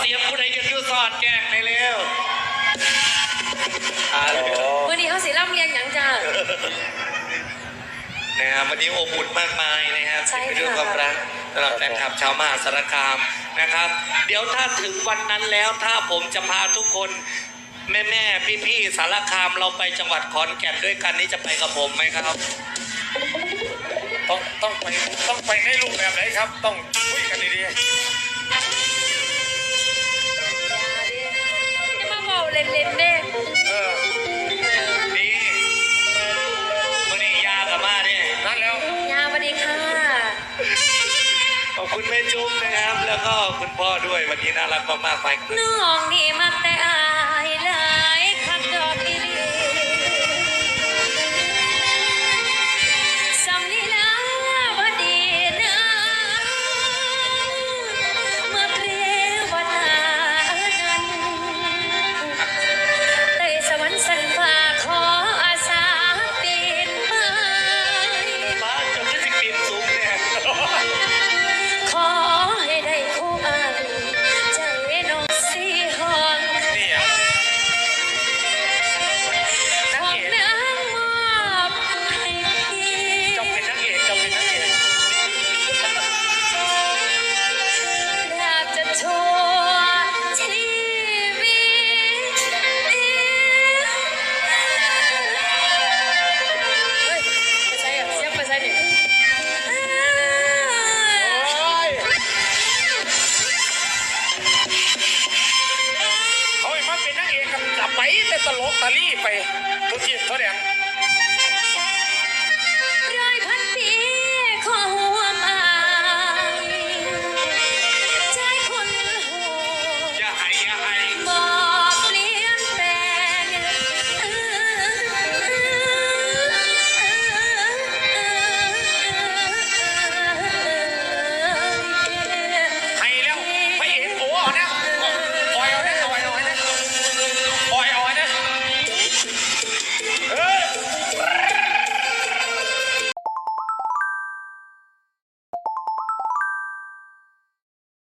เสียงผู้ใดจะอยู่สอดแจ้งไปเร็วอ่าเลยวันนี้เขาสิร่ำเรียนหยังจ้า นะครับวันนี้อบอุ่นมากมายนะครับใช่เป็นค่ะเรื่องความรักสำหรับแฟนคลับชาวมหาสารคามนะครับ เดี๋ยวถ้าถึงวันนั้นแล้วถ้าผมจะพาทุกคนแม่แม่พี่พี่ๆสารคามเราไปจังหวัดขอนแก่นด้วยกันนี่จะไปกับผมไหมครับ ต้องต้องไปต้องไปในรูปแบบไหนครับ ต้องคุยกันดี มาบอกเล่นๆเด้ๆเออนี่วันนี้ยากับมาเนี่ยนั่นแล้ว ยาสวัสดีค่ะ ขอบคุณแม่จุ๊บนะครับ แล้วก็คุณพ่อด้วยวันนี้น่ารักมากๆไป น้องนี่มาแต่ ไปแต่ตลกตะลี่ไปทุกทีเท่าแดง